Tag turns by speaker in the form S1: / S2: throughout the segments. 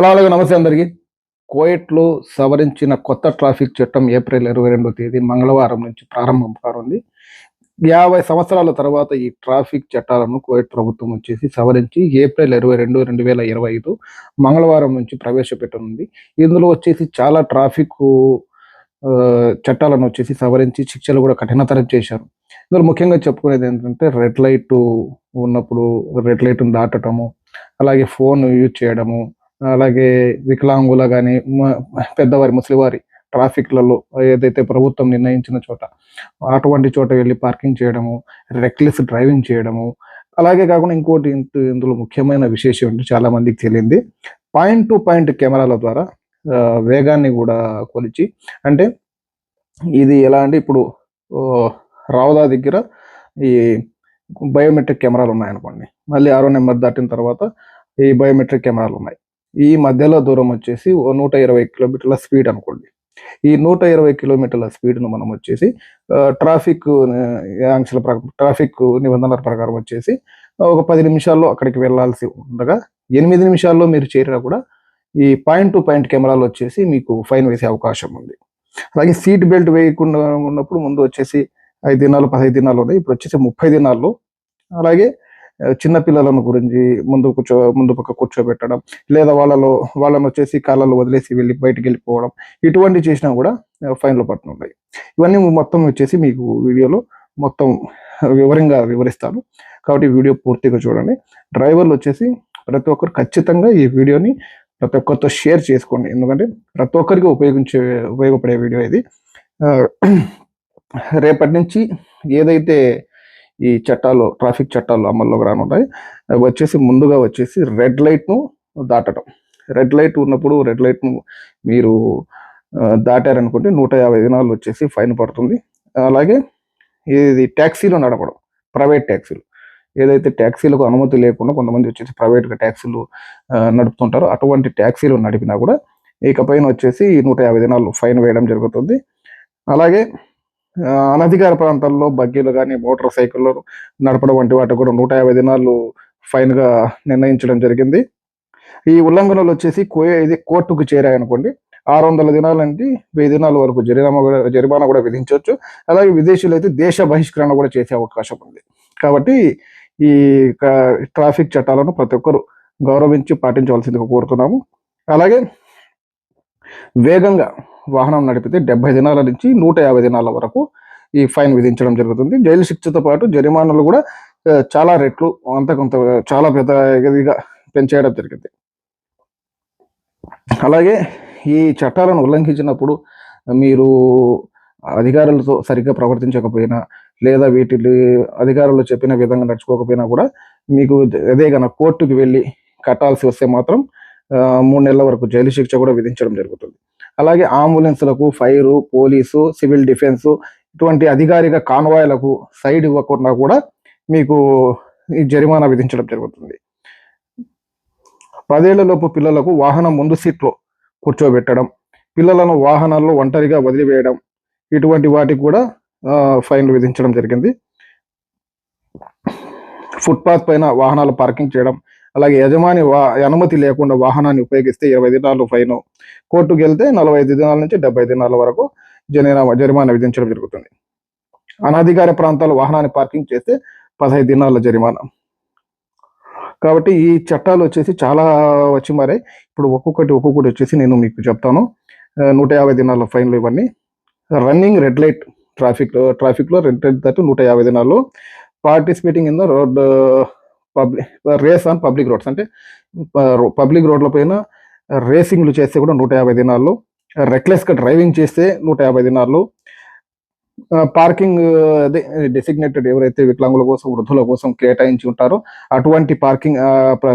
S1: సలాలకు నమస్తే అందరికీ. కోయట్లో సవరించిన కొత్త ట్రాఫిక్ చట్టం ఏప్రిల్ ఇరవై రెండో తేదీ మంగళవారం నుంచి ప్రారంభం కానుంది. యాభై సంవత్సరాల తర్వాత ఈ ట్రాఫిక్ చట్టాలను కోయట్ ప్రభుత్వం వచ్చేసి సవరించి ఏప్రిల్ ఇరవై రెండు రెండు వేల ఇరవై ఐదు మంగళవారం నుంచి ప్రవేశపెట్టనుంది. ఇందులో వచ్చేసి చాలా ట్రాఫిక్ చట్టాలను వచ్చేసి సవరించి శిక్షలు కూడా కఠినతరం చేశారు. ఇందులో ముఖ్యంగా చెప్పుకునేది ఏంటంటే రెడ్ లైట్ ఉన్నప్పుడు రెడ్ లైట్ను దాటటము అలాగే ఫోన్ యూజ్ చేయడము అలాగే వికలాంగుల కానీ పెద్దవారి ముసలివారి ట్రాఫిక్లలో ఏదైతే ప్రభుత్వం నిర్ణయించిన చోట అటువంటి చోట వెళ్ళి పార్కింగ్ చేయడము రెక్లెస్ డ్రైవింగ్ చేయడము అలాగే కాకుండా ఇంకోటి ఇందులో ముఖ్యమైన విశేషం ఏంటి చాలా మందికి తెలియంది. పాయింట్ టు పాయింట్ కెమెరాల ద్వారా వేగాన్ని కూడా కొలిచి అంటే ఇది ఎలా అంటే ఇప్పుడు రావుదా రావదా దగ్గర ఈ బయోమెట్రిక్ కెమెరాలు ఉన్నాయనుకోండి. మళ్ళీ ఆరో నెంబర్ దాటిన తర్వాత ఈ బయోమెట్రిక్ కెమెరాలు ఉన్నాయి. ఈ మధ్యలో దూరం వచ్చేసి ఓ నూట ఇరవై కిలోమీటర్ల స్పీడ్ అనుకోండి. ఈ నూట ఇరవై కిలోమీటర్ల స్పీడ్ను మనం వచ్చేసి ట్రాఫిక్ ఆంక్షల ప్రకారం ట్రాఫిక్ నిబంధనల ప్రకారం వచ్చేసి ఒక పది నిమిషాల్లో అక్కడికి వెళ్ళాల్సి ఉండగా ఎనిమిది నిమిషాల్లో మీరు చేరినా కూడా ఈ పాయింట్ టు పాయింట్ కెమెరాలు వచ్చేసి మీకు ఫైన్ వేసే అవకాశం ఉంది. అలాగే సీట్ బెల్ట్ వేయకుండా ఉన్నప్పుడు ముందు వచ్చేసి ఐదు దినాలు పదహైదు దినాలు ఉన్నాయి. ఇప్పుడు వచ్చేసి ముప్పై దినాల్లో. అలాగే చిన్నపిల్లలను గురించి ముందు కూర్చో ముందు పక్క కూర్చోబెట్టడం లేదా వాళ్ళలో వాళ్ళని వచ్చేసి కాళ్ళలో వదిలేసి వెళ్ళి బయటికి వెళ్ళిపోవడం ఇటువంటి చేసినా కూడా ఫైన్లు పడుతున్నాయి ఇవన్నీ మొత్తం వచ్చేసి మీకు వీడియోలో మొత్తం వివరంగా వివరిస్తాను. కాబట్టి వీడియో పూర్తిగా చూడండి. డ్రైవర్లు వచ్చేసి ప్రతి ఒక్కరు ఖచ్చితంగా ఈ వీడియోని ప్రతి ఒక్కరితో షేర్ చేసుకోండి. ఎందుకంటే ప్రతి ఒక్కరికి ఉపయోగించే ఉపయోగపడే వీడియో ఇది. రేపటి నుంచి ఏదైతే ఈ చట్టాలు ట్రాఫిక్ చట్టాలు అమల్లోకి రానున్నాయి. వచ్చేసి ముందుగా వచ్చేసి రెడ్ లైట్ను దాటడం రెడ్ లైట్ ఉన్నప్పుడు రెడ్ లైట్ను మీరు దాటారనుకుంటే నూట యాభై దినాలు వచ్చేసి ఫైన్ పడుతుంది. అలాగే ఇది ట్యాక్సీలు నడపడం ప్రైవేట్ ట్యాక్సీలు. ఏదైతే ట్యాక్సీలకు అనుమతి లేకుండా కొంతమంది వచ్చేసి ప్రైవేట్గా ట్యాక్సీలు నడుపుతుంటారో అటువంటి ట్యాక్సీలు నడిపినా కూడా ఇకపైన వచ్చేసి నూట యాభై దినాలు ఫైన్ వేయడం జరుగుతుంది. అలాగే అనధికార ప్రాంతాల్లో బగ్గీలు కానీ మోటార్ సైకిళ్ళు నడపడం వంటి వాటి కూడా నూట యాభై దినాలు ఫైన్గా నిర్ణయించడం జరిగింది. ఈ ఉల్లంఘనలు వచ్చేసి ఇది కోర్టుకు చేరాయనుకోండి. ఆరు వందల దినాలంటే వెయ్యి దినాల వరకు జరిమానా కూడా జరిమానా కూడా విధించవచ్చు. అలాగే విదేశీయులు అయితే దేశ బహిష్కరణ కూడా చేసే అవకాశం ఉంది. కాబట్టి ఈ ట్రాఫిక్ చట్టాలను ప్రతి ఒక్కరు గౌరవించి పాటించవలసిందిగా కోరుతున్నాము. అలాగే వేగంగా వాహనం నడిపితే డెబ్బై దినాల నుంచి నూట యాభై దినాల వరకు ఈ ఫైన్ విధించడం జరుగుతుంది. జైలు శిక్షతో పాటు జరిమానాలు కూడా చాలా రెట్లు అంత కొంత చాలా పెద్ద ఇదిగా పెంచేయడం జరిగింది. అలాగే ఈ చట్టాలను ఉల్లంఘించినప్పుడు మీరు అధికారులతో సరిగ్గా ప్రవర్తించకపోయినా లేదా వీటిని అధికారులు చెప్పిన విధంగా నడుచుకోకపోయినా కూడా మీకు అదే కనుక కోర్టుకు వెళ్ళి కట్టాల్సి వస్తే మాత్రం మూడు నెలల వరకు జైలు శిక్ష కూడా విధించడం జరుగుతుంది. అలాగే అంబులెన్స్లకు ఫైరు పోలీసు సివిల్ డిఫెన్స్ ఇటువంటి అధికారిక కాన్వాయ్లకు సైడ్ ఇవ్వకుండా కూడా మీకు ఈ జరిమానా విధించడం జరుగుతుంది. పదేళ్ళలోపు పిల్లలకు వాహనం ముందు సీట్లో కూర్చోబెట్టడం పిల్లలను వాహనాల్లో ఒంటరిగా వదిలివేయడం ఇటువంటి వాటికి కూడా ఫైన్లు విధించడం జరిగింది. ఫుట్పాత్ పైన వాహనాలు పార్కింగ్ చేయడం అలాగే యజమాని వా అనుమతి లేకుండా వాహనాన్ని ఉపయోగిస్తే ఇరవై దినాలు ఫైన్. కోర్టుకు వెళ్తే నలభై ఐదు దినాల నుంచి డెబ్బై దినాల వరకు జరిమానా జరిమానా విధించడం జరుగుతుంది. అనధికార ప్రాంతాల్లో వాహనాన్ని పార్కింగ్ చేస్తే పదహైదు దినాల జరిమానా. కాబట్టి ఈ చట్టాలు వచ్చేసి చాలా వచ్చి మరే. ఇప్పుడు ఒక్కొక్కటి ఒక్కొక్కటి వచ్చేసి నేను మీకు చెప్తాను. నూట యాభై దినాల ఫైన్లు ఇవన్నీ. రన్నింగ్ రెడ్ లైట్ ట్రాఫిక్ ట్రాఫిక్లో రెడ్ లైట్ దాటి నూట యాభై దినాల్లో participating in the road public race on public roads. అంటే పబ్లిక్ రోడ్ల పైన రేసింగ్లు చేస్తే కూడా నూట యాభై దినాలు రెక్లెస్గా డ్రైవింగ్ చేస్తే నూట యాభై దినాలు పార్కింగ్ అదే డెసిగ్నేటెడ్ ఎవరైతే వికలాంగుల కోసం వృద్ధుల కోసం కేటాయించి ఉంటారో అటువంటి పార్కింగ్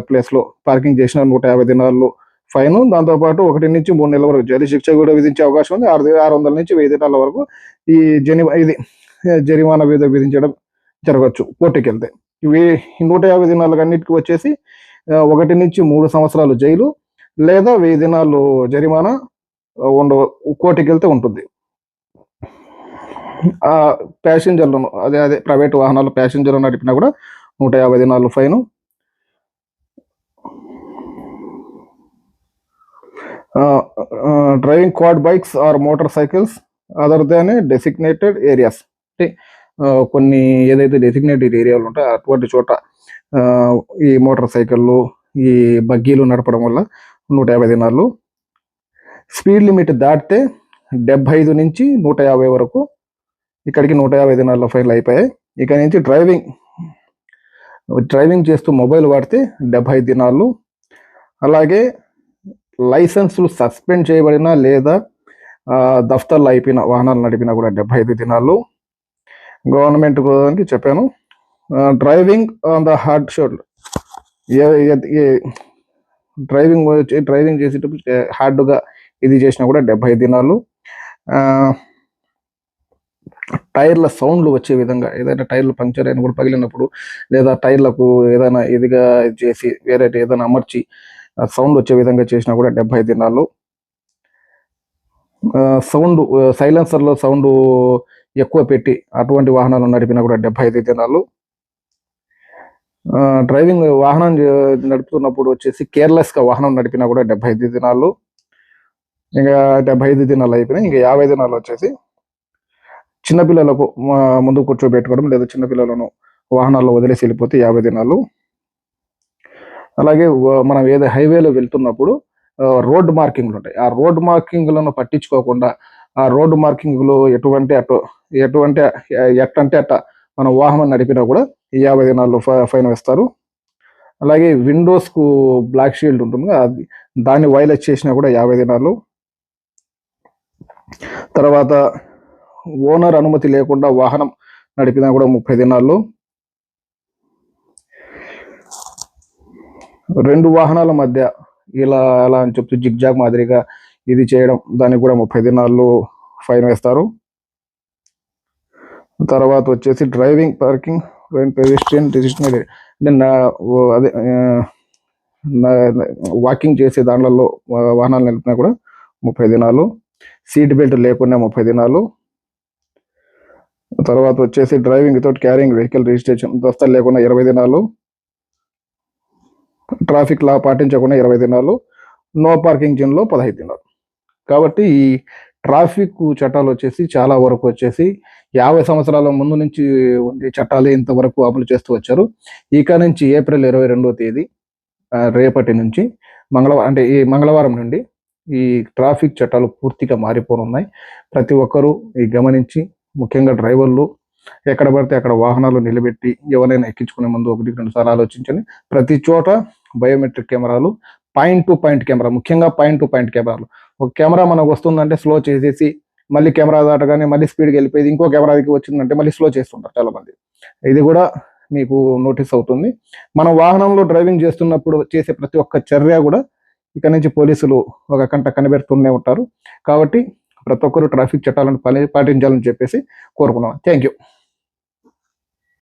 S1: ప్లేస్లో పార్కింగ్ చేసిన నూట యాభై దినాల్లో ఫైన్. దాంతోపాటు ఒకటి నుంచి మూడు నెలల వరకు జైలు శిక్ష కూడా విధించే అవకాశం ఉంది. ఆరు ఆరు వందల నుంచి వెయ్యి దినాల వరకు ఈ జని ఇది జరిమానా విధ విధించడం జరగచ్చు కోర్టుకి వెళ్తే ఇవి నూట యాభై దినాలకు అన్నిటికీ వచ్చేసి ఒకటి నుంచి మూడు సంవత్సరాలు జైలు లేదా వెయ్యి దినాలు జరిమానా ఉండవు ఉండ వెళ్తే ఉంటుంది. ఆ ప్యాసింజర్లను అదే అదే ప్రైవేట్ వాహనాలు ప్యాసింజర్లు నడిపినా కూడా నూట యాభై దినాలు fine. Driving quad bikes or motorcycles other than designated areas. అంటే కొన్ని ఏదైతే డెసిగ్నేటెడ్ ఏరియాలు ఉంటాయో అటువంటి చోట ఈ మోటార్ సైకిళ్ళు ఈ బగ్గీలు నడపడం వల్ల నూట యాభై దినాలు స్పీడ్ లిమిట్ దాటితే డెబ్బై ఐదు నుంచి నూట యాభై వరకు ఇక్కడికి నూట యాభై దినాల్లో ఫైల్ అయిపోయాయి. ఇక నుంచి డ్రైవింగ్ డ్రైవింగ్ చేస్తూ మొబైల్ వాడితే డెబ్బై దినాలు అలాగే లైసెన్సులు సస్పెండ్ చేయబడిన లేదా దఫ్తర్లు అయిపోయిన వాహనాలు నడిపినా కూడా డెబ్బై ఐదు దినాలు గవర్నమెంట్ దానికి చెప్పాను. Driving on the hard shoulder driving వచ్చి డ్రైవింగ్ చేసేటప్పుడు హార్డ్గా ఇది చేసినా కూడా డెబ్బై దినాలు. టైర్ల సౌండ్లు వచ్చే విధంగా ఏదైనా టైర్లు పంక్చర్ అయిన కూడా పగిలినప్పుడు లేదా టైర్లకు ఏదైనా ఇదిగా చేసి వేరే ఏదైనా అమర్చి సౌండ్ వచ్చే విధంగా చేసినా కూడా డెబ్బై దినాలు. సౌండ్ సైలెన్సర్లో సౌండ్ ఎక్కువ పెట్టి అటువంటి వాహనాలు నడిపినా కూడా డెబ్బై ఐదు దినాలు డ్రైవింగ్ వాహనం నడుపుతున్నప్పుడు వచ్చేసి కేర్లెస్గా వాహనం నడిపినా కూడా డెబ్బై ఐదు దినాలు ఇంకా డెబ్బై ఐదు దినాలు అయిపోయినాయి ఇంకా యాభై దినాలు వచ్చేసి చిన్నపిల్లలకు ముందు కూర్చోబెట్టుకోవడం లేదా చిన్నపిల్లలను వాహనాల్లో వదిలేసి వెళ్ళిపోతే యాభై దినాలు అలాగే మనం ఏదో హైవేలో వెళ్తున్నప్పుడు రోడ్ మార్కింగ్లు ఉంటాయి. ఆ రోడ్ మార్కింగ్లను పట్టించుకోకుండా ఆ రోడ్ మార్కింగ్లు ఎటువంటి అటు ఎటువంటి ఎట్టంటే అట్ట మనం వాహనం నడిపినా కూడా ఈ యాభై దినాల్లో ఫై- ఫైన్ వేస్తారు. అలాగే విండోస్కు బ్లాక్ షీల్డ్ ఉంటుంది అది దాన్ని వైలెట్ చేసినా కూడా యాభై దినాలు తర్వాత ఓనర్ అనుమతి లేకుండా వాహనం నడిపినా కూడా ముప్పై దినాలు రెండు వాహనాల మధ్య ఇలా అలా అని చెప్తూ జిగ్జాగ్ మాదిరిగా ఇది చేయడం దానికి కూడా ముప్పై దినాల్లో ఫైన్ వేస్తారు. తర్వాత వచ్చేసి డ్రైవింగ్ పార్కింగ్ పెడిస్ట్రియన్ డిసిషన్ అంటే నా అదే వాకింగ్ చేసే దాంట్లో వాహనాలు నిలిపినా కూడా ముప్పై దినాలు. సీట్ బెల్ట్ లేకుండా ముప్పై దినాలు. తర్వాత వచ్చేసి driving without carrying vehicle registration దస్తాలు లేకుండా ఇరవై దినాలు. ట్రాఫిక్ లా పాటించకుండా ఇరవై దినాలు. నో పార్కింగ్ జోన్లో పదహైదు దినాలు. కాబట్టి ఈ ట్రాఫిక్ చట్టాలు వచ్చేసి చాలా వరకు వచ్చేసి యాభై సంవత్సరాల ముందు నుంచి ఉండే చట్టాలు ఇంతవరకు అమలు చేస్తూ వచ్చారు. ఇక నుంచి ఏప్రిల్ ఇరవై రెండవ తేదీ రేపటి నుంచి మంగళవారం అంటే ఈ మంగళవారం నుండి ఈ ట్రాఫిక్ చట్టాలు పూర్తిగా మారిపోనున్నాయి. ప్రతి ఒక్కరూ ఈ గమనించి ముఖ్యంగా డ్రైవర్లు ఎక్కడ పడితే అక్కడ వాహనాలు నిలబెట్టి ఎవరైనా ఎక్కించుకునే ముందు ఒకటి రెండు సార్లు ఆలోచించండి. ప్రతి చోట బయోమెట్రిక్ కెమెరాలు పాయింట్ టు పాయింట్ కెమెరా ముఖ్యంగా పాయింట్ టు పాయింట్ కెమెరాలు. ఒక కెమెరా మనకు వస్తుందంటే స్లో చేసేసి మళ్ళీ కెమెరా దాటగానే మళ్ళీ స్పీడ్కి వెళ్ళిపోయి ఇంకో కెమెరాకి వచ్చిందంటే మళ్ళీ స్లో చేస్తుంటారు చాలా మంది ఇది కూడా మీకు నోటీస్ అవుతుంది. మనం వాహనంలో డ్రైవింగ్ చేస్తున్నప్పుడు చేసే ప్రతి ఒక్క చర్య కూడా ఇక్కడ నుంచి పోలీసులు ఒక కంట కనిపెడుతూనే ఉంటారు. కాబట్టి ప్రతి ఒక్కరు ట్రాఫిక్ చట్టాలను పాటించాలని చెప్పేసి కోరుకున్నాం థ్యాంక్ యూ.